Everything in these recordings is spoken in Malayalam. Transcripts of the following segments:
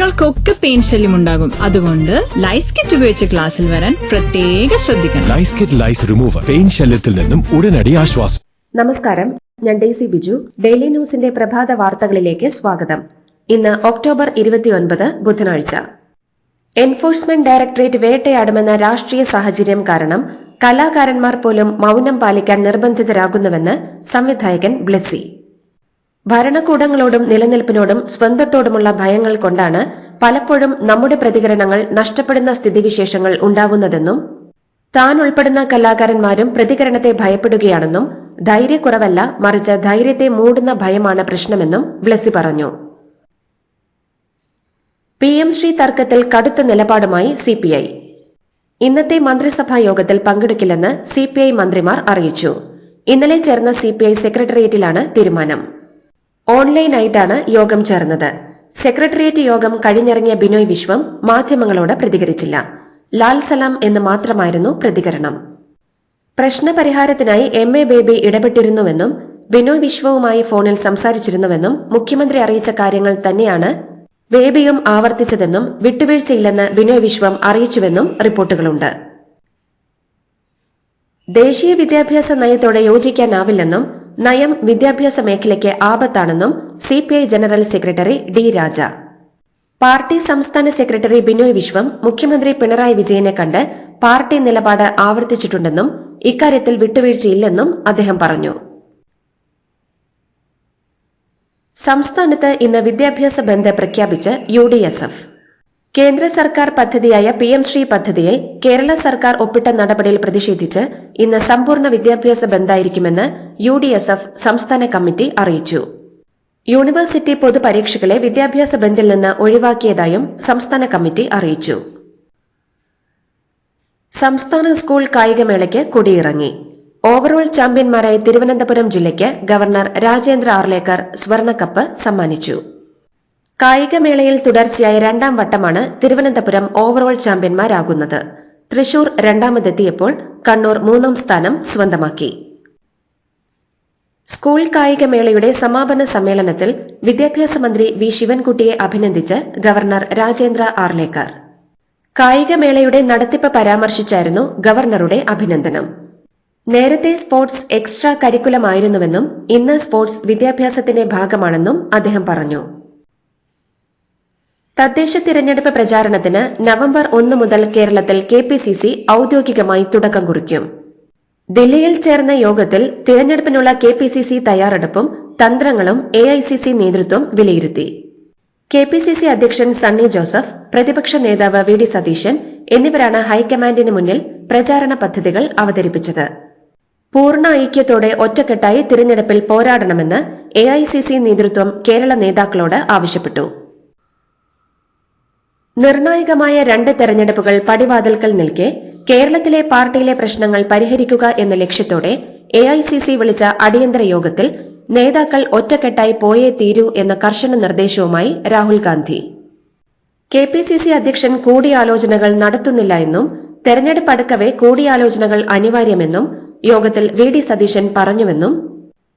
കുട്ടികൾക്കൊക്കെ പെയിൻ ശല്യം ഉണ്ടാകും. അതുകൊണ്ട് ലൈസ് കിറ്റ് ഉപയോഗിച്ച് ക്ലാസ്സിൽ വരാൻ പ്രത്യേക ശ്രദ്ധിക്കണം. Lice kit lice remover pain ശല്യത്തിൽ നിന്നും ഉടനടി ആശ്വാസം. നമസ്കാരം. ഞാൻ ഡെയ്സി ബിജു. ഡെയിലി ന്യൂസിന്റെ പ്രഭാത വാർത്തകളിലേക്ക് സ്വാഗതം. ഇന്ന് ഒക്ടോബർ ഇരുപത്തിയൊൻപത് ബുധനാഴ്ച. എൻഫോഴ്സ്മെന്റ് ഡയറക്ടറേറ്റ് വേട്ടയാടുമെന്ന രാഷ്ട്രീയ സാഹചര്യം കാരണം കലാകാരന്മാർ പോലും മൗനം പാലിക്കാൻ നിർബന്ധിതരാകുന്നുവെന്ന് സംവിധായകൻ ബ്ലെസ്സി. ഭരണകൂടങ്ങളോടും നിലനിൽപ്പിനോടും സ്വന്തത്തോടുമുള്ള ഭയങ്ങൾ കൊണ്ടാണ് പലപ്പോഴും നമ്മുടെ പ്രതികരണങ്ങൾ നഷ്ടപ്പെടുന്ന സ്ഥിതിവിശേഷങ്ങൾ ഉണ്ടാവുന്നതെന്നും താൻ ഉൾപ്പെടുന്ന കലാകാരന്മാരും പ്രതികരണത്തെ ഭയപ്പെടുകയാണെന്നും ധൈര്യക്കുറവല്ല മറിച്ച് ധൈര്യത്തെ മൂടുന്ന ഭയമാണ് പ്രശ്നമെന്നും ബ്ലസി പറഞ്ഞു. പി എം ശ്രീ തർക്കത്തിൽ കടുത്ത നിലപാടുമായി സിപിഐ ഇന്നത്തെ മന്ത്രിസഭാ യോഗത്തിൽ പങ്കെടുക്കില്ലെന്ന് സിപിഐ മന്ത്രിമാർ അറിയിച്ചു. ഇന്നലെ ചേർന്ന സിപിഐ സെക്രട്ടേറിയറ്റിലാണ് തീരുമാനം. ഓൺലൈനായിട്ടാണ് യോഗം ചേർന്നത്. സെക്രട്ടേറിയറ്റ് യോഗം കഴിഞ്ഞിറങ്ങിയ ബിനോയ് വിശ്വം മാധ്യമങ്ങളോട് പ്രതികരിച്ചില്ല. ലാൽ സലാം എന്ന് മാത്രമായിരുന്നു പ്രതികരണം. പ്രശ്നപരിഹാരത്തിനായി എം എ ബേബി ഇടപെട്ടിരുന്നുവെന്നും ബിനോയ് വിശ്വവുമായി ഫോണിൽ സംസാരിച്ചിരുന്നുവെന്നും മുഖ്യമന്ത്രി അറിയിച്ച കാര്യങ്ങൾ തന്നെയാണ് ബേബിയും ആവർത്തിച്ചതെന്നും വിട്ടുവീഴ്ചയില്ലെന്ന് ബിനോയ് വിശ്വം അറിയിച്ചുവെന്നും റിപ്പോർട്ടുകളുണ്ട്. ദേശീയ വിദ്യാഭ്യാസ നയത്തോടെ യോജിക്കാനാവില്ലെന്നും നയം വിദ്യാഭ്യാസ മേഖലയ്ക്ക് ആപത്താണെന്നും CPI general secretary D Raja. Party സംസ്ഥാന സെക്രട്ടറി ബിനോയ് വിശ്വം മുഖ്യമന്ത്രി പിണറായി വിജയനെ കണ്ട് പാർട്ടി നിലപാട് ആവർത്തിച്ചിട്ടുണ്ടെന്നും ഇക്കാര്യത്തിൽ വിട്ടുവീഴ്ചയില്ലെന്നും അദ്ദേഹം പറഞ്ഞു. സംസ്ഥാനത്ത് ഇന്ന് വിദ്യാഭ്യാസ ബന്ദ് പ്രഖ്യാപിച്ച് യു ഡി എസ് എഫ്. കേന്ദ്ര സർക്കാർ പദ്ധതിയായ പി എം ശ്രീ പദ്ധതിയിൽ കേരള സർക്കാർ ഒപ്പിട്ട നടപടിയിൽ പ്രതിഷേധിച്ച് ഇന്ന് സമ്പൂർണ വിദ്യാഭ്യാസ ബന്ധായിരിക്കുമെന്ന് യു ഡി എസ് എഫ് സംസ്ഥാന കമ്മിറ്റി അറിയിച്ചു. യൂണിവേഴ്സിറ്റി പൊതുപരീക്ഷകളെ വിദ്യാഭ്യാസ ബന്ധിൽ നിന്ന് ഒഴിവാക്കിയതായും സംസ്ഥാന കമ്മിറ്റി അറിയിച്ചു. സംസ്ഥാന സ്കൂൾ കായികമേളയ്ക്ക് കൊടിയിറങ്ങി. ഓവറോൾ ചാമ്പ്യന്മാരായ തിരുവനന്തപുരം ജില്ലയ്ക്ക് ഗവർണർ രാജേന്ദ്ര ആർലേക്കർ സ്വർണക്കപ്പ് സമ്മാനിച്ചു. കായികമേളയിൽ തുടർച്ചയായ രണ്ടാം വട്ടമാണ് തിരുവനന്തപുരം ഓവറോൾ ചാമ്പ്യന്മാരാകുന്നത്. തൃശൂർ രണ്ടാമതെത്തിയപ്പോൾ കണ്ണൂർ മൂന്നാം സ്ഥാനം സ്വന്തമാക്കി. സ്കൂൾ കായികമേളയുടെ സമാപന സമ്മേളനത്തിൽ വിദ്യാഭ്യാസ മന്ത്രി വി ശിവൻകുട്ടിയെ അഭിനന്ദിച്ച് ഗവർണർ രാജേന്ദ്ര ആർലേക്കർ. കായികമേളയുടെ നടത്തിപ്പ് പരാമർശിച്ചായിരുന്നു ഗവർണറുടെ അഭിനന്ദനം. നേരത്തെ സ്പോർട്സ് എക്സ്ട്രാ കരിക്കുലമായിരുന്നുവെന്നും ഇന്ന് സ്പോർട്സ് വിദ്യാഭ്യാസത്തിന്റെ ഭാഗമാണെന്നും അദ്ദേഹം പറഞ്ഞു. തദ്ദേശ തിരഞ്ഞെടുപ്പ് പ്രചാരണത്തിന് നവംബർ ഒന്ന് മുതൽ കേരളത്തിൽ കെ പി സി സി ഔദ്യോഗികമായി തുടക്കം കുറിക്കും. ദില്ലിയിൽ ചേർന്ന യോഗത്തിൽ തിരഞ്ഞെടുപ്പിനുള്ള കെ പി സി സി തയ്യാറെടുപ്പും തന്ത്രങ്ങളും എ ഐ സി സി നേതൃത്വം വിലയിരുത്തി. കെ പി സി സി അധ്യക്ഷൻ സണ്ണി ജോസഫ് പ്രതിപക്ഷ നേതാവ് വി ഡി സതീശൻ എന്നിവരാണ് ഹൈക്കമാൻഡിന് മുന്നിൽ പ്രചാരണ പദ്ധതികൾ അവതരിപ്പിച്ചത്. പൂർണ ഐക്യത്തോടെ ഒറ്റക്കെട്ടായി തിരഞ്ഞെടുപ്പിൽ പോരാടണമെന്ന് എ നേതൃത്വം കേരള നേതാക്കളോട് ആവശ്യപ്പെട്ടു. നിർണായകമായ രണ്ട് തെരഞ്ഞെടുപ്പുകൾ പടിവാതിൽക്കൽ നിൽക്കെ കേരളത്തിലെ പാർട്ടിയിലെ പ്രശ്നങ്ങൾ പരിഹരിക്കുക എന്ന ലക്ഷ്യത്തോടെ എ വിളിച്ച അടിയന്തര യോഗത്തിൽ നേതാക്കൾ ഒറ്റക്കെട്ടായി പോയേ തീരൂ എന്ന കർശന നിർദ്ദേശവുമായി Rahul Gandhi. K P C C അധ്യക്ഷൻ കൂടിയാലോചനകൾ നടത്തുന്നില്ല എന്നും തെരഞ്ഞെടുപ്പ് അടുക്കവെ കൂടിയാലോചനകൾ അനിവാര്യമെന്നും യോഗത്തിൽ വി ഡി സതീശൻ പറഞ്ഞുവെന്നും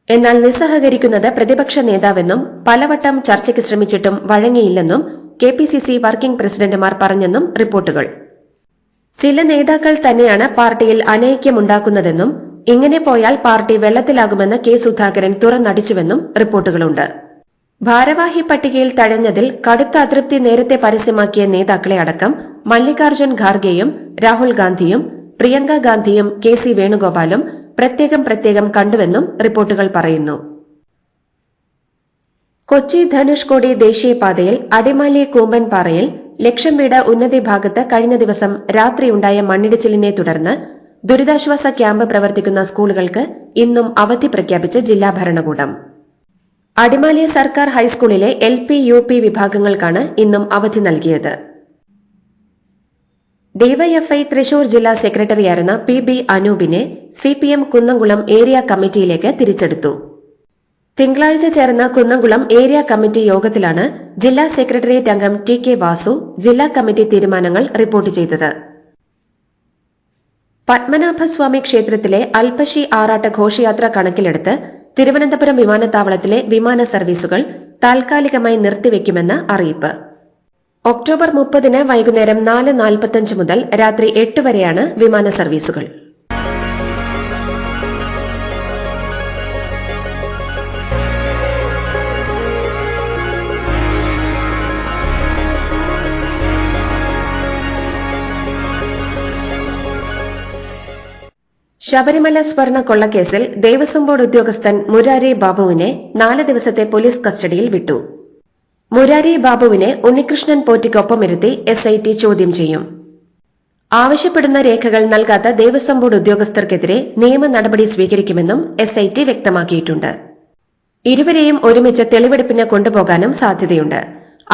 എന്നാൽ നിസ്സഹകരിക്കുന്നത് പ്രതിപക്ഷ നേതാവെന്നും പലവട്ടം ചർച്ചയ്ക്ക് ശ്രമിച്ചിട്ടും വഴങ്ങിയില്ലെന്നും K P C C working പ്രസിഡന്റുമാർ പറഞ്ഞെന്നും റിപ്പോർട്ടുകൾ. ചില നേതാക്കൾ തന്നെയാണ് പാർട്ടിയിൽ അനൈക്യമുണ്ടാക്കുന്നതെന്നും ഇങ്ങനെ പോയാൽ പാർട്ടി വെള്ളത്തിലാകുമെന്ന് കെ സുധാകരൻ തുറന്നടിച്ചുവെന്നും റിപ്പോർട്ടുകളുണ്ട്. ഭാരവാഹി പട്ടികയിൽ തഴഞ്ഞതിൽ കടുത്ത അതൃപ്തി നേരത്തെ പരസ്യമാക്കിയ നേതാക്കളെ അടക്കം മല്ലികാർജുൻ ഖാർഗെയും രാഹുൽ ഗാന്ധിയും പ്രിയങ്ക ഗാന്ധിയും കെ സി വേണുഗോപാലും പ്രത്യേകം പ്രത്യേകം കണ്ടുവെന്നും റിപ്പോർട്ടുകൾ പറയുന്നു. കൊച്ചി ധനുഷ്കോടി ദേശീയപാതയിൽ അടിമാലി കൂമ്പൻപാറയിൽ ലക്ഷം വീട് ഉന്നതി ഭാഗത്ത് കഴിഞ്ഞ ദിവസം രാത്രിയുണ്ടായ മണ്ണിടിച്ചിലിനെ തുടർന്ന് ദുരിതാശ്വാസ ക്യാമ്പ് പ്രവർത്തിക്കുന്ന സ്കൂളുകൾക്ക് ഇന്നും അവധി പ്രഖ്യാപിച്ച് ജില്ലാ ഭരണകൂടം. അടിമാലി സർക്കാർ ഹൈസ്കൂളിലെ എൽ പി യു പി വിഭാഗങ്ങൾക്കാണ് ഇന്നും അവധി നൽകിയത്. ഡിവൈഎഫ്ഐ തൃശൂർ ജില്ലാ സെക്രട്ടറിയായിരുന്ന പി ബി അനൂപിനെ സിപിഎം കുന്നംകുളം ഏരിയ കമ്മിറ്റിയിലേക്ക് തിരിച്ചെടുത്തു. തിങ്കളാഴ്ച ചേർന്ന കുന്നംകുളം ഏരിയ കമ്മിറ്റി യോഗത്തിലാണ് ജില്ലാ സെക്രട്ടേറിയറ്റ് അംഗം ടി കെ വാസു ജില്ലാ കമ്മിറ്റി തീരുമാനങ്ങൾ റിപ്പോർട്ട് ചെയ്തത്. പത്മനാഭസ്വാമി ക്ഷേത്രത്തിലെ അൽപശി ആറാട്ട് ഘോഷയാത്ര കണക്കിലെടുത്ത് തിരുവനന്തപുരം വിമാനത്താവളത്തിലെ വിമാന സർവീസുകൾ താൽക്കാലികമായി നിർത്തിവെക്കുമെന്ന് അറിയിപ്പ്. ഒക്ടോബർ മുപ്പതിന് വൈകുന്നേരം നാല് നാൽപ്പത്തഞ്ച് മുതൽ രാത്രി എട്ട് വരെയാണ് വിമാന സർവീസുകൾ. ശബരിമല സ്വർണ കൊള്ളക്കേസിൽ ദേവസ്വം ബോർഡ് ഉദ്യോഗസ്ഥൻ മുരാരി ബാബുവിനെ നാല് ദിവസത്തെ പോലീസ് കസ്റ്റഡിയിൽ വിട്ടു. മുരാരി ബാബുവിനെ ഉണ്ണികൃഷ്ണൻ പോറ്റിക്കൊപ്പമിരുത്തി എസ് ഐ ടി ചോദ്യം ചെയ്യും. ആവശ്യപ്പെടുന്ന രേഖകൾ നൽകാത്ത ദേവസ്വം ബോർഡ് ഉദ്യോഗസ്ഥർക്കെതിരെ നിയമ നടപടി സ്വീകരിക്കുമെന്നും എസ് ഐ ടി വ്യക്തമാക്കിയിട്ടുണ്ട്. ഇരുവരെയും ഒരുമിച്ച് തെളിവെടുപ്പിന് കൊണ്ടുപോകാനും സാധ്യതയുണ്ട്.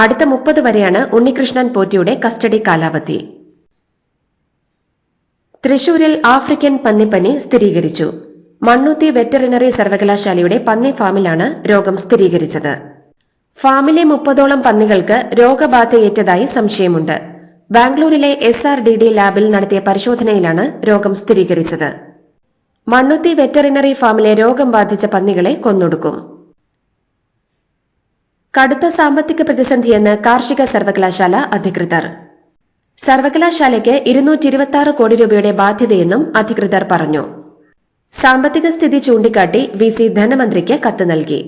അടുത്ത മുപ്പത് വരെയാണ് ഉണ്ണികൃഷ്ണൻ പോറ്റിയുടെ കസ്റ്റഡി കാലാവധി. തൃശൂരിൽ ആഫ്രിക്കൻ പന്നിപ്പനി സ്ഥിരീകരിച്ചു. മണ്ണുത്തി വെറ്ററിനറി സർവകലാശാലയുടെ പന്നി ഫാമിലാണ് രോഗം സ്ഥിരീകരിച്ചത്. ഫാമിലെ മുപ്പതോളം പന്നികൾക്ക് രോഗബാധയേറ്റതായി സംശയമുണ്ട്. ബാംഗ്ലൂരിലെ എസ് ആർ ഡി ഡി ലാബിൽ നടത്തിയ പരിശോധനയിലാണ് രോഗം സ്ഥിരീകരിച്ചത്. മണ്ണുത്തി വെറ്ററിനറി ഫാമിലെ രോഗം ബാധിച്ച പന്നികളെ കൊന്നൊടുക്കും. കടുത്ത സാമ്പത്തിക പ്രതിസന്ധിയെന്ന് കാർഷിക സർവകലാശാല അധികൃതർ. സർവകലാശാലയ്ക്ക് ഇരുന്നൂറ്റി ഇരുപത്തി ആറ് കോടി രൂപയുടെ ബാധ്യതയെന്നും അധികൃതർ പറഞ്ഞു. സാമ്പത്തിക സ്ഥിതി ചൂണ്ടിക്കാട്ടി വി സി ധനമന്ത്രിക്ക് കത്ത് നൽകി.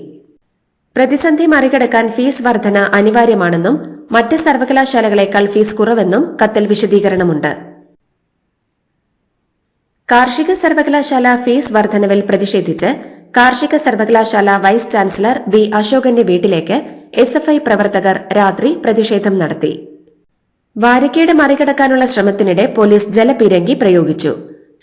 പ്രതിസന്ധി മറികടക്കാൻ ഫീസ് വർധന അനിവാര്യമാണെന്നും മറ്റ് സർവകലാശാലകളെക്കാൾ ഫീസ് കുറവെന്നും കത്തിൽ വിശദീകരണമുണ്ട്. കാർഷിക സർവകലാശാല ഫീസ് വർധനവിൽ പ്രതിഷേധിച്ച് കാർഷിക സർവകലാശാല വൈസ് ചാൻസലർ വി അശോകന്റെ വീട്ടിലേക്ക് എസ് പ്രവർത്തകർ രാത്രി പ്രതിഷേധം നടത്തി. വാരിക്കേട് മറികടക്കാനുള്ള ശ്രമത്തിനിടെ പോലീസ് ജലപീരങ്കി പ്രയോഗിച്ചു.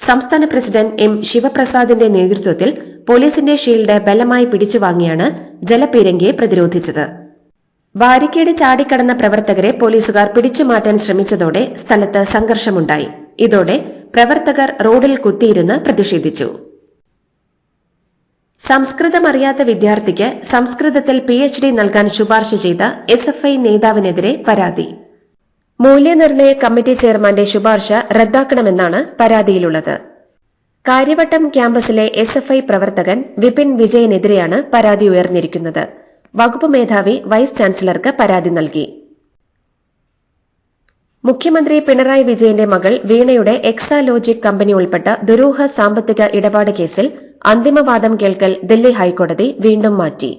സംസ്ഥാന പ്രസിഡന്റ് എം ശിവപ്രസാദിന്റെ നേതൃത്വത്തിൽ പോലീസിന്റെ ഷീൽഡ് ബലമായി പിടിച്ചുവാങ്ങിയാണ് ജലപീരങ്കിയെ പ്രതിരോധിച്ചത്. വാരിക്കേട് ചാടിക്കടന്ന പ്രവർത്തകരെ പോലീസുകാർ പിടിച്ചുമാറ്റാൻ ശ്രമിച്ചതോടെ സ്ഥലത്ത് സംഘർഷമുണ്ടായി. ഇതോടെ പ്രവർത്തകർ റോഡിൽ കുത്തിയിരുന്ന് പ്രതിഷേധിച്ചു. സംസ്കൃതം അറിയാത്ത വിദ്യാർത്ഥിക്ക് സംസ്കൃതത്തിൽ പി നൽകാൻ ശുപാർശ ചെയ്ത എസ്എഫ്ഐ നേതാവിനെതിരെ പരാതി. മൂല്യനിർണയ കമ്മിറ്റി ചെയർമാന്റെ ശുപാർശ റദ്ദാക്കണമെന്നാണ് പരാതിയിലുള്ളത്. കാര്യവട്ടം ക്യാമ്പസിലെ എസ് എഫ് ഐ പ്രവർത്തകൻ വിപിൻ വിജയനെതിരെയാണ് പരാതി ഉയർന്നിരിക്കുന്നത്. വകുപ്പ് മേധാവി വൈസ് ചാൻസലർക്ക് പരാതി നൽകി. മുഖ്യമന്ത്രി പിണറായി വിജയന്റെ മകൾ വീണയുടെ എക്സാലോജിക് കമ്പനി ഉൾപ്പെട്ട ദുരൂഹ സാമ്പത്തിക ഇടപാട് കേസിൽ അന്തിമവാദം കേൾക്കൽ ദില്ലി ഹൈക്കോടതി വീണ്ടും മാറ്റി.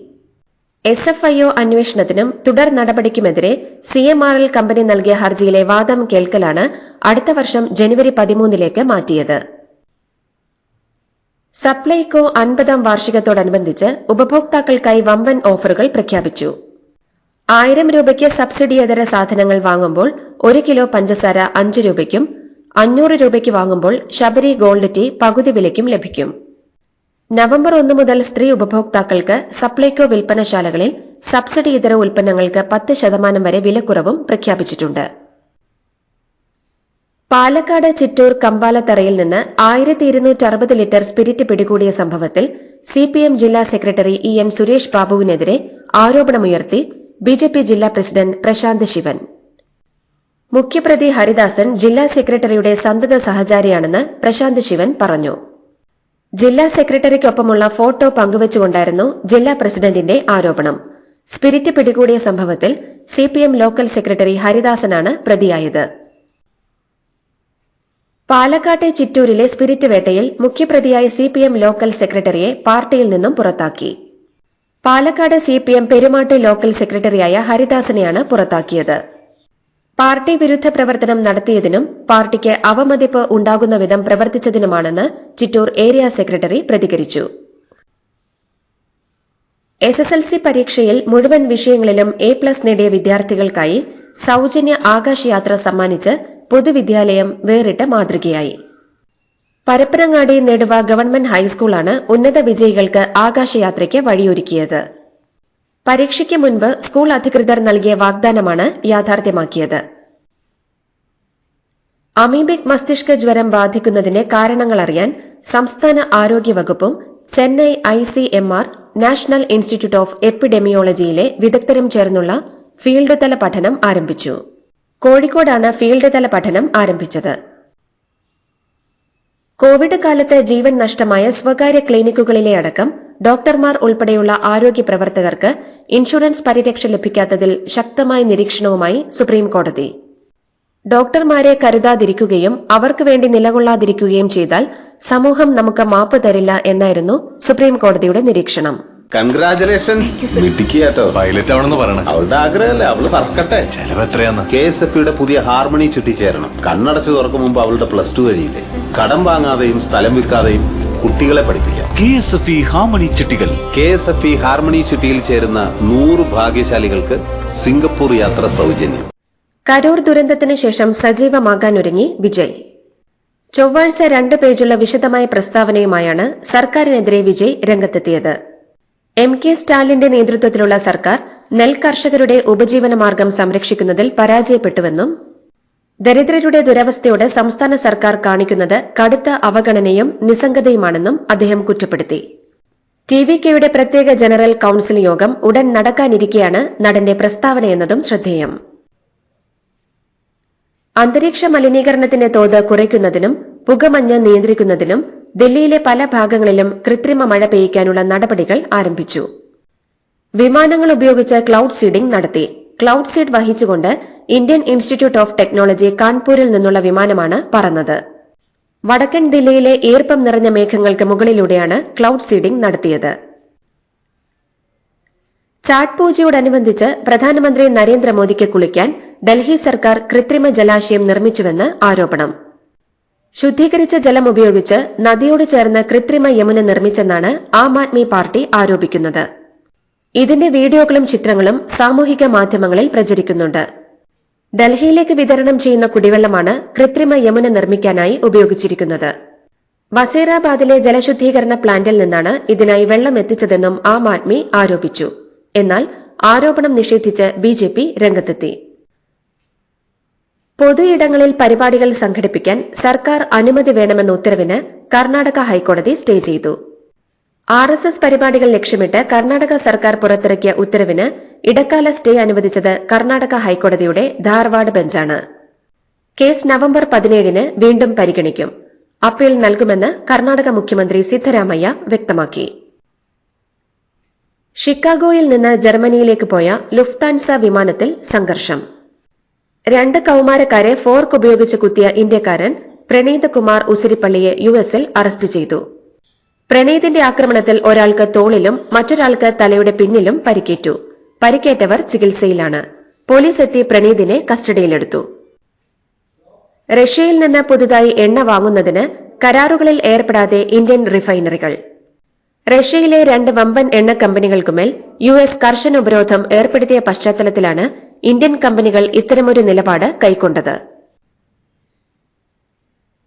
എസ് എഫ് ഐ ഒ അന്വേഷണത്തിനും തുടർ നടപടിക്കുമെതിരെ C M R L company നൽകിയ ഹർജിയിലെ വാദം കേൾക്കലാണ് അടുത്ത വർഷം ജനുവരി പതിമൂന്നിലേക്ക് മാറ്റിയത്. സപ്ലൈകോ അൻപതാം വാർഷികത്തോടനുബന്ധിച്ച് ഉപഭോക്താക്കൾക്കായി വമ്പൻ ഓഫറുകൾ പ്രഖ്യാപിച്ചു. ആയിരം രൂപയ്ക്ക് സബ്സിഡിയേതര സാധനങ്ങൾ വാങ്ങുമ്പോൾ ഒരു കിലോ പഞ്ചസാര അഞ്ച് രൂപയ്ക്കും അഞ്ഞൂറ് രൂപയ്ക്ക് വാങ്ങുമ്പോൾ ശബരി ഗോൾഡ് ടീ പകുതി വിലയ്ക്കും ലഭിക്കും. നവംബർ ഒന്ന് മുതൽ സ്ത്രീ ഉപഭോക്താക്കൾക്ക് സപ്ലൈകോ വിൽപ്പനശാലകളിൽ സബ്സിഡി ഇതര ഉൽപ്പന്നങ്ങൾക്ക് പത്ത് ശതമാനം വരെ വിലക്കുറവും പ്രഖ്യാപിച്ചിട്ടുണ്ട്. പാലക്കാട് ചിറ്റൂർ കമ്പാലത്തറയിൽ നിന്ന് ആയിരത്തി ഇരുന്നൂറ്റി അറുപത് ലിറ്റർ സ്പിരിറ്റ് പിടികൂടിയ സംഭവത്തിൽ സിപിഎം ജില്ലാ സെക്രട്ടറി ഇ എൻ സുരേഷ് ബാബുവിനെതിരെ ആരോപണമുയർത്തി ബിജെപി ജില്ലാ പ്രസിഡന്റ് പ്രശാന്ത് ശിവൻ. മുഖ്യപ്രതി ഹരിദാസൻ ജില്ലാ സെക്രട്ടറിയുടെ സന്തത സഹചാരിയാണെന്ന് പ്രശാന്ത് ശിവൻ പറഞ്ഞു. ജില്ലാ സെക്രട്ടറിക്കൊപ്പമുള്ള ഫോട്ടോ പങ്കുവച്ചുകൊണ്ടായിരുന്നു ജില്ലാ പ്രസിഡന്റിന്റെ ആരോപണം. സ്പിരിറ്റ് പിടികൂടിയ സംഭവത്തിൽ സിപിഎം ലോക്കൽ സെക്രട്ടറി ഹരിദാസനാണ് പ്രതിയായത്. പാലക്കാട്ടെ ചിറ്റൂരിലെ സ്പിരിറ്റ് വേട്ടയിൽ മുഖ്യപ്രതിയായ സിപിഎം ലോക്കൽ സെക്രട്ടറിയെ പാർട്ടിയിൽ നിന്നും പുറത്താക്കി. പാലക്കാട് സിപിഎം പെരുമാട്ടെ ലോക്കൽ സെക്രട്ടറിയായ ഹരിദാസനെയാണ് പുറത്താക്കിയത്. പാർട്ടി വിരുദ്ധ പ്രവർത്തനം നടത്തിയതിനും പാർട്ടിക്ക് അവമതിപ്പ് ഉണ്ടാകുന്ന വിധം പ്രവർത്തിച്ചതിനുമാണെന്ന് ചിറ്റൂർ ഏരിയ സെക്രട്ടറി പ്രതികരിച്ചു. എസ് എസ് എൽ സി പരീക്ഷയിൽ മുഴുവൻ വിഷയങ്ങളിലും എ പ്ലസ് നേടിയ വിദ്യാർത്ഥികൾക്കായി സൌജന്യ ആകാശയാത്ര സമ്മാനിച്ച് പൊതുവിദ്യാലയം വേറിട്ട മാതൃകയായി. പരപ്പനങ്ങാടി നെടുവ ഗവൺമെന്റ് ഹൈസ്കൂളാണ് ഉന്നത വിജയികൾക്ക് ആകാശയാത്രയ്ക്ക് വഴിയൊരുക്കിയത്. പരീക്ഷയ്ക്ക് മുൻപ് സ്കൂൾ അധികൃതർ നൽകിയ വാഗ്ദാനമാണ് യാഥാർത്ഥ്യമാക്കിയത്. അമീബിക് മസ്തിഷ്ക ജ്വരം ബാധിക്കുന്നതിന്റെ കാരണങ്ങൾ അറിയാൻ സംസ്ഥാന ആരോഗ്യവകുപ്പും Chennai I C M R national institute of എപ്പിഡെമിയോളജിയിലെ വിദഗ്ധരും ചേർന്നുള്ള ഫീൽഡ് തല പഠനം ആരംഭിച്ചു. കോഴിക്കോടാണ് ഫീൽഡ് തല പഠനം ആരംഭിച്ചത്. കോവിഡ് കാലത്ത് ജീവൻ നഷ്ടമായ സ്വകാര്യ ക്ലിനിക്കുകളിലെ അടക്കം ഡോക്ടർമാർ ഉൾപ്പെടെയുള്ള ആരോഗ്യ പ്രവർത്തകർക്ക് ഇൻഷുറൻസ് പരിരക്ഷ ലഭിക്കാത്തതിൽ ശക്തമായ നിരീക്ഷണവുമായി സുപ്രീം കോടതി ഡോക്ടർമാരെ കരുതാതിരിക്കുകയും അവർക്ക് വേണ്ടി നിലകൊള്ളാതിരിക്കുകയും ചെയ്താൽ സമൂഹം നമുക്ക് മാപ്പ് തരില്ല എന്നായിരുന്നു സുപ്രീം കോടതിയുടെ നിരീക്ഷണം. കൺഗ്രാചുലേഷൻസ് പൈലറ്റ് ആവണമെന്ന് പറയണം. അവളുടെ ആഗ്രഹമല്ലേ? അവൾ പറക്കട്ടെ. ചെലവ് എത്രയാന്ന്? കെ എസ് എഫ് യുടെ പുതിയ ഹാർമണി ചുറ്റിച്ചേരണം. കണ്ണടച്ചു തുറക്കും മുമ്പ് അവളുടെ പ്ലസ് ടു കഴിയില്ലേ? കടം വാങ്ങാതെയും സ്ഥലം വിൽക്കാതെയും കുട്ടികളെ പഠിപ്പിക്കാം. K S F E harmony ചിട്ടികൾ K S F E harmony ചിട്ടിയിൽ ചേരുന്ന നൂറ് ഭാഗ്യശാലികൾക്ക് സിംഗപ്പൂർ യാത്ര സൗജന്യം. കരൂർ ദുരന്തത്തിന് ശേഷം സജീവമാകാനൊരുങ്ങി വിജയ്. ചൊവ്വാഴ്ച രണ്ട് പേജുള്ള വിശദമായ പ്രസ്താവനയുമായാണ് സർക്കാരിനെതിരെ വിജയ് രംഗത്തെത്തിയത്. എം കെ സ്റ്റാലിന്റെ നേതൃത്വത്തിലുള്ള സർക്കാർ നെൽകർഷകരുടെ ഉപജീവനമാർഗം സംരക്ഷിക്കുന്നതിൽ പരാജയപ്പെട്ടുവെന്നും ദരിദ്രരുടെ ദുരവസ്ഥയോട് സംസ്ഥാന സർക്കാർ കാണിക്കുന്നത് കടുത്ത അവഗണനയും നിസ്സംഗതയുമാണെന്നും അദ്ദേഹം കുറ്റപ്പെടുത്തി. ടി വി കെയുടെ പ്രത്യേക ജനറൽ കൌൺസിൽ യോഗം ഉടൻ നടക്കാനിരിക്കെയാണ് നടന്റെ പ്രസ്താവനയെന്നതും ശ്രദ്ധേയം. അന്തരീക്ഷ മലിനീകരണത്തിന്റെ തോത് കുറയ്ക്കുന്നതിനും പുകമഞ്ഞ് നിയന്ത്രിക്കുന്നതിനും ദില്ലിയിലെ പല ഭാഗങ്ങളിലും കൃത്രിമ മഴ പെയ്യിക്കാനുള്ള നടപടികൾ ആരംഭിച്ചു. വിമാനങ്ങൾ ഉപയോഗിച്ച് ക്ലൌഡ് സീഡിംഗ് നടത്തി. ക്ലൌഡ് സീഡ് വഹിച്ചുകൊണ്ട് ഇന്ത്യൻ ഇൻസ്റ്റിറ്റ്യൂട്ട് ഓഫ് ടെക്നോളജി കാൺപൂരിൽ നിന്നുള്ള വിമാനമാണ് പറന്നത്. വടക്കൻ ദില്ലിയിലെ ഈർപ്പം നിറഞ്ഞ മേഘങ്ങൾക്ക് മുകളിലൂടെയാണ് ക്ലൌഡ് സീഡിംഗ് നടത്തിയത്. ചാട്ട് പൂജയോടനുബന്ധിച്ച് പ്രധാനമന്ത്രി നരേന്ദ്രമോദിക്ക് കുളിക്കാൻ ഡൽഹി സർക്കാർ കൃത്രിമ ജലാശയം നിർമ്മിച്ചുവെന്ന് ആരോപണം. ശുദ്ധീകരിച്ച ജലം ഉപയോഗിച്ച് നദിയോട് ചേർന്ന് കൃത്രിമ യമുന നിർമ്മിച്ചെന്നാണ് ആം ആദ്മി പാർട്ടി ആരോപിക്കുന്നത്. ഇതിന്റെ വീഡിയോകളും ചിത്രങ്ങളും സാമൂഹിക മാധ്യമങ്ങളിൽ പ്രചരിക്കുന്നുണ്ട്. ഡൽഹിയിലേക്ക് വിതരണം ചെയ്യുന്ന കുടിവെള്ളമാണ് കൃത്രിമ യമുന നിർമ്മിക്കാനായി ഉപയോഗിച്ചിരിക്കുന്നത്. വസീറാബാദിലെ ജലശുദ്ധീകരണ പ്ലാന്റിൽ നിന്നാണ് ഇതിനായി വെള്ളം എത്തിച്ചതെന്നും ആം ആദ്മി ആരോപിച്ചു. എന്നാൽ ആരോപണം നിഷേധിച്ച് ബിജെപി രംഗത്തെത്തി. പൊതുയിടങ്ങളിൽ പരിപാടികൾ സംഘടിപ്പിക്കാൻ സർക്കാർ അനുമതി വേണമെന്ന ഉത്തരവിന് കർണാടക ഹൈക്കോടതി സ്റ്റേ ചെയ്തു. ആർ എസ് എസ് പരിപാടികൾ ലക്ഷ്യമിട്ട് കർണാടക സർക്കാർ പുറത്തിറക്കിയ ഉത്തരവിന് ഇടക്കാല സ്റ്റേ അനുവദിച്ചത് കർണാടക ഹൈക്കോടതിയുടെ ധാർവാഡ് ബെഞ്ചാണ്. കേസ് നവംബർ പതിനേഴിന് വീണ്ടും പരിഗണിക്കും. അപ്പീൽ നൽകുമെന്ന് കർണാടക മുഖ്യമന്ത്രി സിദ്ധരാമയ്യ വ്യക്തമാക്കി. ഷിക്കാഗോയിൽ നിന്ന് ജർമ്മനിയിലേക്ക് പോയ ലുഫ്താൻസ വിമാനത്തിൽ സംഘർഷം. രണ്ട് കൌമാരക്കാരെ ഫോർക്ക് ഉപയോഗിച്ച് കുത്തിയ ഇന്ത്യക്കാരൻ പ്രണീത് കുമാർ ഉസിരിപ്പള്ളിയെ യു എസിൽ അറസ്റ്റ് ചെയ്തു. പ്രണീതിന്റെ ആക്രമണത്തിൽ ഒരാൾക്ക് തോളിലും മറ്റൊരാൾക്ക് തലയുടെ പിന്നിലും പരിക്കേറ്റു. പരിക്കേറ്റവർ ചികിത്സയിലാണ്. പോലീസ് എത്തി പ്രണീതിനെ കസ്റ്റഡിയിലെടുത്തു. റഷ്യയിൽ നിന്ന് പുതുതായി എണ്ണ വാങ്ങുന്നതിന് കരാറുകളിൽ ഏർപ്പെടാതെ ഇന്ത്യൻ റിഫൈനറികൾ. റഷ്യയിലെ രണ്ട് വമ്പൻ എണ്ണ കമ്പനികൾക്കുമേൽ യു എസ് കർശന ഉപരോധം ഏർപ്പെടുത്തിയ പശ്ചാത്തലത്തിലാണ് ഇന്ത്യൻ കമ്പനികൾ ഇത്തരമൊരു നിലപാട് കൈക്കൊണ്ടത്.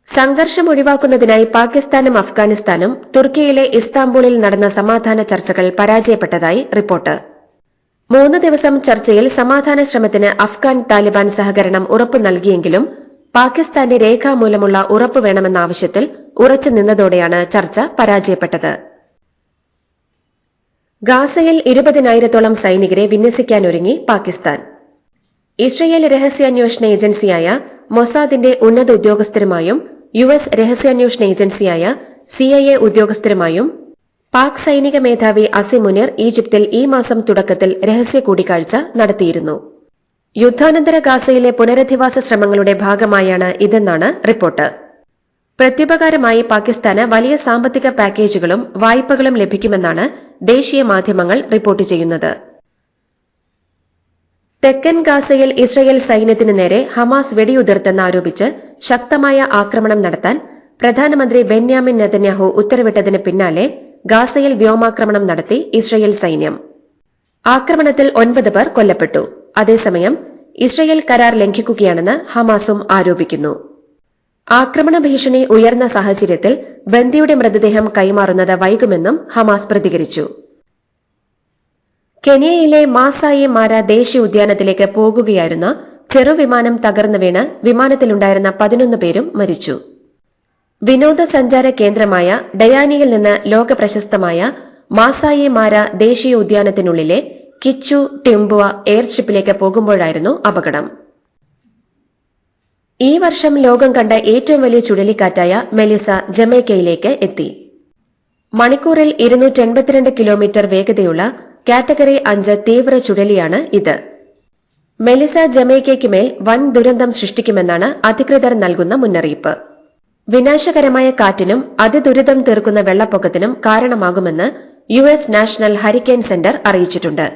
സംഘർഷം ഒഴിവാക്കുന്നതിനായി പാകിസ്ഥാനും അഫ്ഗാനിസ്ഥാനും തുർക്കിയിലെ ഇസ്താംബൂളിൽ നടന്ന സമാധാന ചർച്ചകൾ പരാജയപ്പെട്ടതായി റിപ്പോർട്ട്. മൂന്ന് ദിവസം ചർച്ചയിൽ സമാധാന ശ്രമത്തിന് അഫ്ഗാൻ താലിബാൻ സഹകരണം ഉറപ്പു നൽകിയെങ്കിലും പാകിസ്ഥാന്റെ രേഖാമൂലമുള്ള ഉറപ്പ് വേണമെന്ന ആവശ്യത്തിൽ ഉറച്ചു നിന്നതോടെയാണ് ചർച്ച പരാജയപ്പെട്ടത്. ഗാസയിൽ ഇരുപതിനായിരത്തോളം സൈനികരെ വിന്യസിക്കാനൊരുങ്ങി പാകിസ്ഥാൻ. ഇസ്രയേൽ രഹസ്യാന്വേഷണ ഏജൻസിയായ മൊസാദിന്റെ ഉന്നത ഉദ്യോഗസ്ഥരുമായും യു എസ് രഹസ്യാന്വേഷണ ഏജൻസിയായ സി ഐ എ ഉദ്യോഗസ്ഥരുമായും പാക് സൈനിക മേധാവി അസിമുനിർ ഈജിപ്തിൽ ഈ മാസം തുടക്കത്തിൽ രഹസ്യ കൂടിക്കാഴ്ച നടത്തിയിരുന്നു. യുദ്ധാനന്തര ഗാസയിലെ പുനരധിവാസ ശ്രമങ്ങളുടെ ഭാഗമായാണ് ഇതെന്നാണ് റിപ്പോർട്ട്. പ്രത്യുപകാരമായി പാകിസ്ഥാന് വലിയ സാമ്പത്തിക പാക്കേജുകളും വായ്പകളും ലഭിക്കുമെന്നാണ് ദേശീയ മാധ്യമങ്ങൾ റിപ്പോർട്ട് ചെയ്യുന്നത്. തെക്കൻ ഗാസയിൽ ഇസ്രയേൽ സൈന്യത്തിനു നേരെ ഹമാസ് വെടിയുതിർത്തെന്നാരോപിച്ച് ശക്തമായ ആക്രമണം നടത്താൻ പ്രധാനമന്ത്രി ബെന്യാമിൻ നെതന്യാഹു ഉത്തരവിട്ടതിന് പിന്നാലെ ഗാസയിൽ വ്യോമാക്രമണം നടത്തി ഇസ്രയേൽ സൈന്യം. ആക്രമണത്തിൽ ഒൻപത് പേർ കൊല്ലപ്പെട്ടു. അതേസമയം ഇസ്രയേൽ കരാർ ലംഘിക്കുകയാണെന്ന് ഹമാസും ആരോപിക്കുന്നു. ആക്രമണ ഭീഷണി ഉയർന്ന സാഹചര്യത്തിൽ ബന്ദിയുടെ മൃതദേഹം കൈമാറുന്നത് വൈകുമെന്നും ഹമാസ് പ്രതികരിച്ചു. കെനിയയിലെ മാസായി മാര ദേശീയ ഉദ്യാനത്തിലേക്ക് പോകുകയായിരുന്ന ചെറുവിമാനം തകർന്നു വീണ് വിമാനത്തിലുണ്ടായിരുന്ന പതിനൊന്ന് പേരും മരിച്ചു. വിനോദസഞ്ചാര കേന്ദ്രമായ ഡയാനിയിൽ നിന്ന് ലോക പ്രശസ്തമായ മാസായി മാര ദേശീയ ഉദ്യാനത്തിനുള്ളിലെ കിച്ചു ടിംബുവ എയർസ്ട്രിപ്പിലേക്ക് പോകുമ്പോഴായിരുന്നു അപകടം. ഈ വർഷം ലോകം കണ്ട ഏറ്റവും വലിയ ചുഴലിക്കാറ്റായ മെലിസ ജമൈക്കയിലേക്ക് എത്തി. മണിക്കൂറിൽ ഇരുന്നൂറ്റി കിലോമീറ്റർ വേഗതയുള്ള കാറ്റഗറി അഞ്ച് തീവ്ര ചുഴലിയാണ് ഇത്. മെലിസ ജമൈക്കയ്ക്ക് മേൽ വൻ ദുരന്തം സൃഷ്ടിക്കുമെന്നാണ് അധികൃതർ നൽകുന്ന മുന്നറിയിപ്പ്. വിനാശകരമായ കാറ്റിനും അതിദുരിതം തീർക്കുന്ന വെള്ളപ്പൊക്കത്തിനും കാരണമാകുമെന്ന് U S national hurricane centre അറിയിച്ചിട്ടുണ്ട്.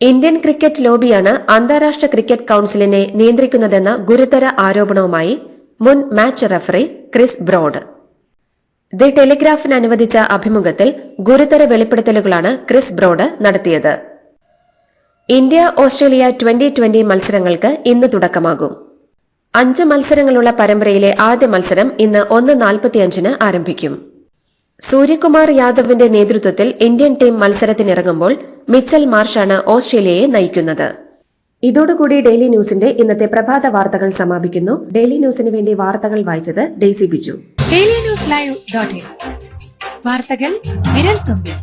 ഇന്ത്യൻ ക്രിക്കറ്റ് ലോബിയാണ് അന്താരാഷ്ട്ര ക്രിക്കറ്റ് കൌൺസിലിനെ നിയന്ത്രിക്കുന്നതെന്ന ഗുരുതര ആരോപണവുമായി മുൻ match referee Chris Broad. The ടെലിഗ്രാഫിന് അനുവദിച്ച അഭിമുഖത്തിൽ ഗുരുതര വെളിപ്പെടുത്തലുകളാണ് ക്രിസ് ബ്രോഡ് നടത്തിയത്. ഇന്ത്യ ഓസ്ട്രേലിയ ട്വന്റി ട്വന്റി മത്സരങ്ങൾക്ക് ഇന്ന് തുടക്കമാകും. അഞ്ച് മത്സരങ്ങളുള്ള പരമ്പരയിലെ ആദ്യ മത്സരം ഇന്ന് ഒന്ന് നാൽപ്പത്തിയഞ്ചിന് ആരംഭിക്കും. സൂര്യകുമാർ യാദവിന്റെ നേതൃത്വത്തിൽ ഇന്ത്യൻ ടീം മത്സരത്തിനിറങ്ങുമ്പോൾ മിച്ചൽ മാർഷാണ് ഓസ്ട്രേലിയയെ നയിക്കുന്നത്. ഇതോടുകൂടി ഡെയിലി ന്യൂസിന്റെ ഇന്നത്തെ പ്രഭാത വാർത്തകൾ സമാപിക്കുന്നു. ഡെയിലി ന്യൂസിന് വേണ്ടി വാർത്തകൾ വായിച്ചത് Daisy Biju. Daily news live dot വാർത്തകൾ വിരൽ തുമ്പിൽ.